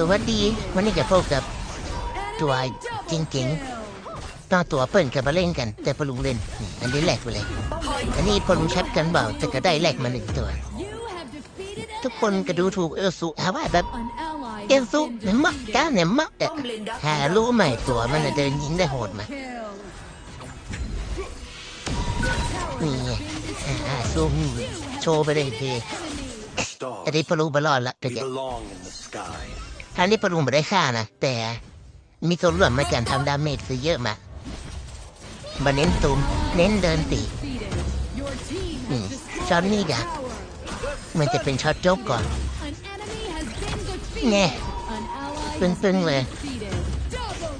สวัสดีวันนี้จะพบกับตัวจริงๆต้องตัวเปิ้ลกับมาเล่นกัน แต่พอลุงเล่นนี่อันนี้แหลกไปเลย อันนี้พอลุงชัดกันเบาแต่ก็ได้แหลกมาหนึ่งตัว ทุกคนก็ดูถูกเอลซูหาว่าแบบเอลซูเนี่ยมักก้าเนี่ยมักแต่หารู้ไหมตัวมันน่ะเดินยิงได้โหดมานี่ไงอ่าซูมโชว์ไปเลยที Stars, อันนี้พอลุงบอลอดละแต่ we แก belong in the sky. ทางนี้ปรุงไม่ได้ค่านะ แต่มีส่วนร่วมในการทำดาเมจคือเยอะมากมาเน้นตูมเน้นเดินตีนี่ช็อตนี้กะมันจะเป็นช็อตจบก่อนไงปึ้ปึ้งๆเลเลย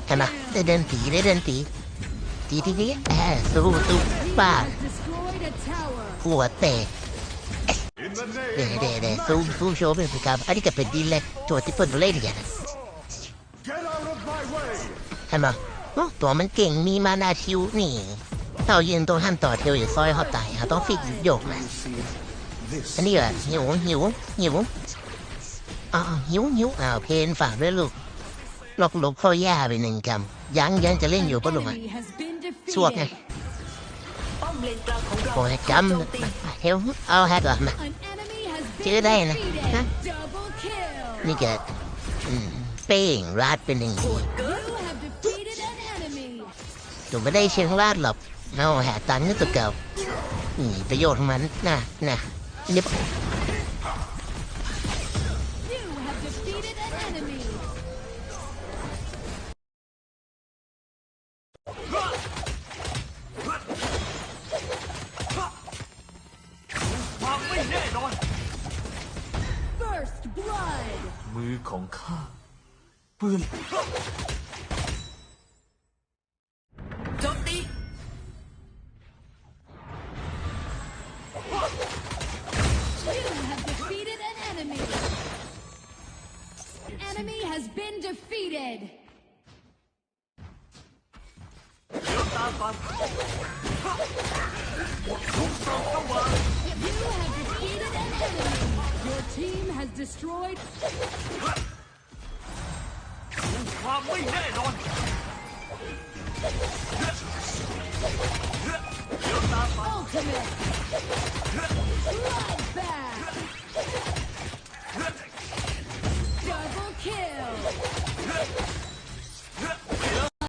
เห็นไหมได้เดินตีได้เดินตีตีทีนี้แอบสู้ตู้ป้าหัวเตะ เดเดเดสู้สู้โชว์เป็นประการอันนี้ก็เป็นดีเลยตัวที่เปิดเล่นอย่างนั้นเห็นปะโอ้ตัวมันเก่งมีมานาชิวนี่เรายืนตรงห้ามต่อเทวอย่ซอยเขาตายเขาต้องฟิกโยกมาอันนี้เหรอหิวหิวหิวอ้าวหิวหิวอ้าวเพนฝากด้วยลูกหลอกหลบเข้าย่าไปหนึ่งคำยังยังจะเล่นอยู่ปะลูกอะสวกไงป้อมเลนกลางของเราโอ้ยจำเฮลเอาแฮกก่อมา ชื่อได้นะฮะนี่แกเป้งราดเป็นหนึ่งทีถูไม่ได้เชียงราดหรอกเอาแหกตันนี่ตัวเก่านี่ประโยชน์ของมันน่ะน่ะนี่ มือของข้าเปื้อน โจมตี You have defeated an enemy Enemy has been defeated เดี๋ยวตามฟัง has destroyed. Probably dead on. Ultimate.